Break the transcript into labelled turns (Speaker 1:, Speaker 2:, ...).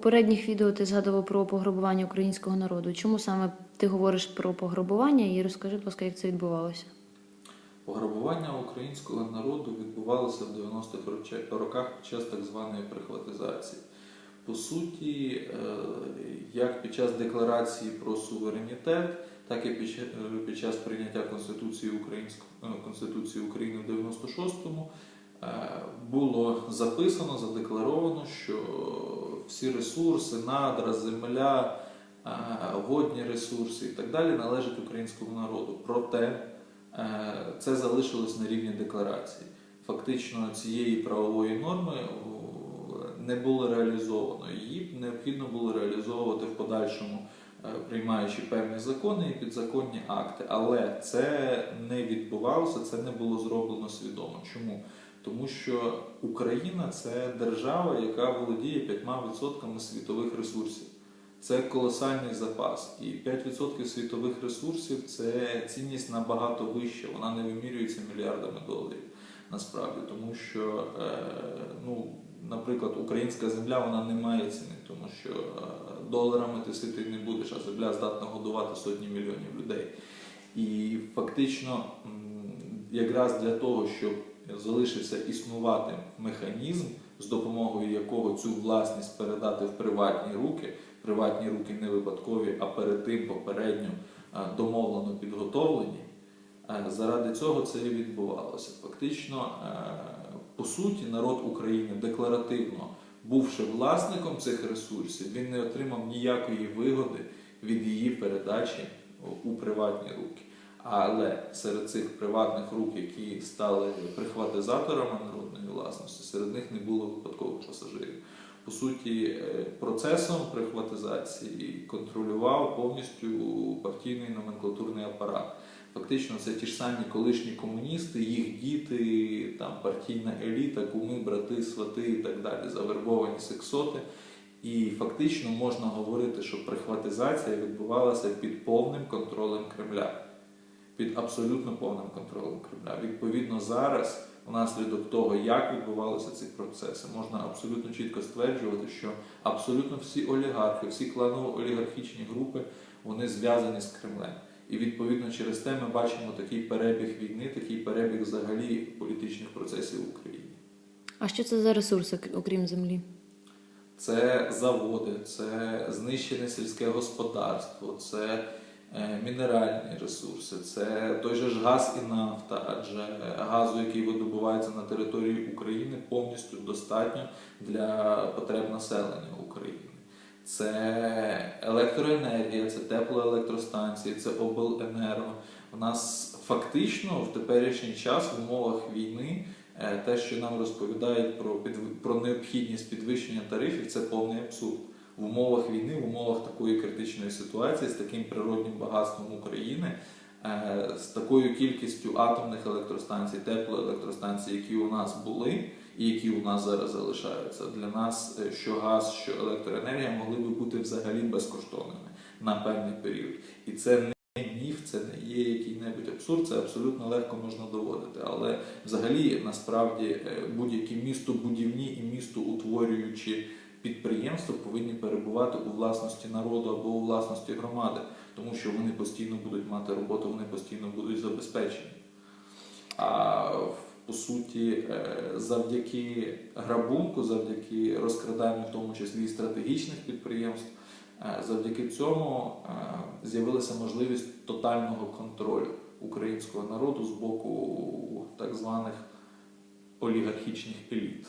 Speaker 1: У попередніх відео ти згадував про пограбування українського народу. Чому саме ти говориш про пограбування і розкажи, будь ласка, як це відбувалося?
Speaker 2: Пограбування українського народу відбувалося в 90-х роках під час так званої прихватизації. По суті, е, як під час декларації про суверенітет, так і під е, час прийняття Конституції, е, України в 96-му е, було записано, задекларовано, що всі ресурси, надра, земля, е, водні ресурси і так далі належать українському народу. Проте Е, це залишилось на рівні декларації. Фактично цієї правової норми не було реалізовано. Її необхідно було реалізовувати в подальшому, е, приймаючи певні закони і підзаконні акти. Але це не відбувалося, це не було зроблено свідомо. Чому? Тому що Україна це держава, яка володіє 5% світових ресурсів. Це колосальний запас. І 5% світових ресурсів це цінність набагато вища. Вона не вимірюється мільярдами доларів насправді, тому що, е, ну, наприклад, українська земля вона не має ціни, тому що е, доларами ти сити не будеш, а земля здатна годувати сотні мільйонів людей. І фактично, якраз для того, щоб залишився існувати механізм, з допомогою якого цю власність передати в приватні руки, приватні руки не випадкові, а перед тим попередньо е, домовлено підготовлені. Е, Заради цього це і відбувалося. Фактично, е, по суті, народ України декларативно, бувши власником цих ресурсів, він не отримав ніякої вигоди від її передачі у приватні руки. Але серед цих приватних рук, які стали прихватизаторами народної власності, серед них не було випадкових пасажирів. По суті, е, процесом прихватизації контролював повністю партійний номенклатурний апарат. Фактично, це ті ж самі колишні комуністи, їх діти, там партійна еліта, куми, брати, свати і так далі, завербовані сексоти. І фактично можна говорити, що прихватизація відбувалася під повним контролем Кремля, під абсолютно повним контролем Кремля. Відповідно, зараз, внаслідок того, як відбувалися ці процеси, можна абсолютно чітко стверджувати, що абсолютно всі олігархи, всі кланово-олігархічні групи, вони зв'язані з Кремлем. І відповідно через те ми бачимо такий перебіг війни, такий перебіг взагалі політичних процесів в Україні.
Speaker 1: А що це за ресурси, окрім землі?
Speaker 2: Це заводи, це знищене сільське господарство, це мінеральні ресурси, це той же ж газ і нафта, адже газу, який видобувається на території України, повністю достатньо для потреб населення України. Це електроенергія, це теплоелектростанції, це обленерго. У нас фактично в теперішній час в умовах війни е, те, що нам розповідають про про необхідність підвищення тарифів, це повний абсурд. В умовах війни, в умовах такої критичної ситуації, з таким природнім багатством України, е, з такою кількістю атомних електростанцій, теплоелектростанцій, які у нас були і які у нас зараз залишаються, для нас е, що газ, що електроенергія могли би бути взагалі безкоштовними на певний період. І це не міф, це не є який-небудь абсурд, це абсолютно легко можна доводити. Але взагалі насправді е, будь-які містобудівні і містоутворюючі підприємства повинні перебувати у власності народу або у власності громади, тому що вони постійно будуть мати роботу, вони постійно будуть забезпечені. А по суті, е, завдяки грабунку, завдяки розкраданню, в тому числі стратегічних підприємств, е, завдяки цьому е, з'явилася можливість тотального контролю українського народу з боку так званих олігархічних еліт.